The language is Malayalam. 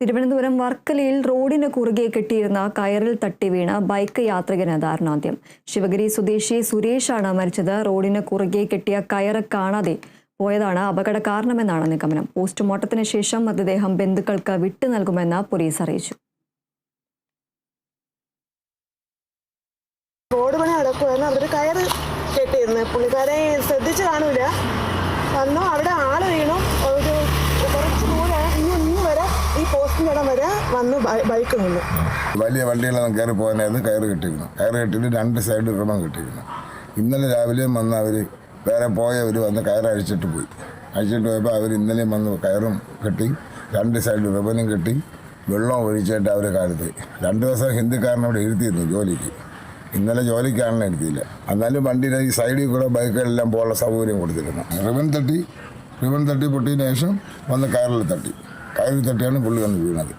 തിരുവനന്തപുരം വർക്കലയിൽ റോഡിന് കുറുകെ കെട്ടിയിരുന്ന കയറിൽ തട്ടി വീണ ബൈക്ക് യാത്രികന് ദാരുണാന്ത്യം ശിവഗിരി സ്വദേശി സുരേഷാണ് മരിച്ചത്. റോഡിന് കുറുകെ കെട്ടിയ കയറ് കാണാതെ പോയതാണ് അപകട കാരണമെന്നാണ് നിഗമനം. പോസ്റ്റ്മോർട്ടത്തിന് ശേഷം മൃതദേഹം ബന്ധുക്കൾക്ക് വിട്ടു നൽകുമെന്ന് പോലീസ് അറിയിച്ചു. റോഡ് പണി നടക്കുമായിരുന്നു അവർ കയറ് കെട്ടിയിരുന്നു. പുള്ളിക്കാരെ ശ്രദ്ധിച്ചു കാണൂല. വന്നു. അവിടെ ആൾ വീണു. വന്നു ബൈക്ക് നിന്നു വലിയ വണ്ടികളൊന്നും കയറി പോകാനായിരുന്നു കയറ് കെട്ടിയിരുന്നു. കയറ് കെട്ടിയിട്ട് രണ്ട് സൈഡ് റിബൺ കെട്ടിയിരുന്നു. ഇന്നലെ രാവിലെയും വന്ന് അവർ വേറെ പോയവർ വന്ന് കയറഴിച്ചിട്ട് പോയി. അഴിച്ചിട്ട് പോയപ്പോൾ അവർ ഇന്നലെയും വന്ന് കയറും കെട്ടി രണ്ട് സൈഡ് റിബനും കെട്ടി വെള്ളം ഒഴിച്ചിട്ട് അവർ കാലത്ത് രണ്ട് ദിവസം ഹിന്ദിക്കാരനെ അവിടെ ഇരുത്തിയിരുന്നു ജോലിക്ക്. ഇന്നലെ ജോലിക്കാണെന്ന് എഴുതിയില്ല എന്നാലും വണ്ടിയുടെ ഈ സൈഡിൽ കൂടെ ബൈക്കുകളെല്ലാം പോകാനുള്ള സൗകര്യം കൊടുത്തിരുന്നു. റിബൺ തട്ടി റിബൺ തട്ടി പൊട്ടിയതിന് ശേഷം വന്ന് കയറിൽ തട്ടി. കയറിൽ തട്ടിയാണ് പുള്ളി വന്ന് വീണത്.